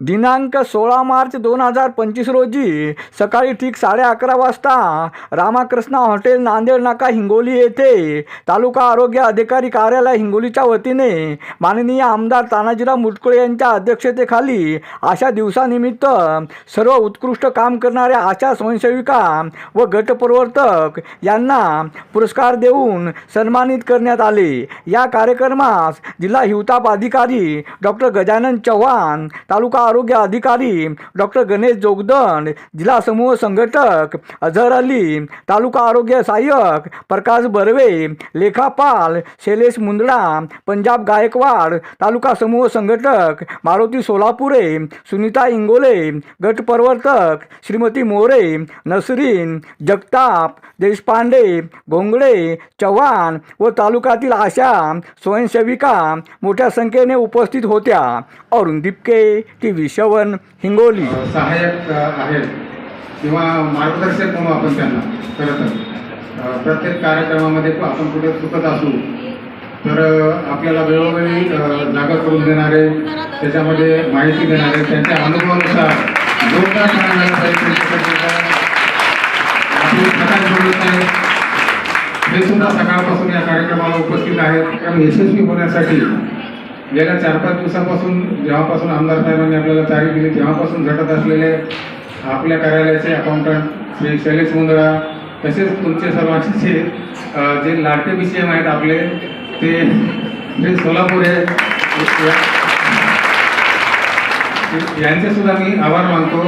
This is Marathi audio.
दिनांक सोळा मार्च दोन हजार पंचवीस रोजी सकाळी ठीक साडे अकरा वाजता रामाकृष्णा हॉटेल नांदेड नाका हिंगोली येथे तालुका आरोग्य अधिकारी कार्यालय हिंगोलीच्या वतीने माननीय आमदार तानाजीराव मुटकुळे यांच्या अध्यक्षतेखाली अशा दिवसानिमित्त सर्व उत्कृष्ट काम करणाऱ्या आशा स्वयंसेविका व गटप्रवर्तक यांना पुरस्कार देऊन सन्मानित करण्यात आले. या कार्यक्रमास जिल्हा हिवताप अधिकारी डॉक्टर गजानन चव्हाण तालुका आरोग्य अधिकारी डॉक्टर गणेश जोगदंड जिल्हा समूह संघटक अझहर अली तालुका आरोग्य सहाय्यक प्रकाश बर्वे लेखापाल शैलेश मुंदडा पंजाब गायकवाड तालुका समूह संघटक मारुती सोलापुरे सुनीता इंगोले गट प्रवर्तक श्रीमती मोरे नसरीन जगताप देशपांडे घोंगडे चव्हाण व तालुक्यातील आशा स्वयंसेविका मोठ्या संख्येने उपस्थित होत्या. अरुण दिपके टी व्ही शवन हिंगोली. सहाय्यक आहेत. किंवा मार्गदर्शक म्हणून आपण त्यांना खरं तर. प्रत्येक कार्यक्रमामध्ये आपण कुठे चुकत असू तर आपल्याला वेळोवेळी जागा करून देणारे त्याच्यामध्ये माहिती देणारे त्यांच्या अनुभवानुसार जोरदार करणारे पाहिजे हे सुद्धा सकाळपासून या कार्यक्रमाला उपस्थित आहेत. कारण यशस्वी होण्यासाठी गेल्या चार पाच दिवसापासून जेव्हापासून आमदार साहेबांनी आपल्याला तारीख दिली तेव्हापासून झटत असलेले आपल्या कार्यालयाचे अकाउंटंट श्री शैलेश मुंदळा तसेच तुमचे सर्वांचे जे लाडके बी सी एम आहेत आपले ते जे सोलापूर आहे यांचे सुद्धा मी आभार मानतो.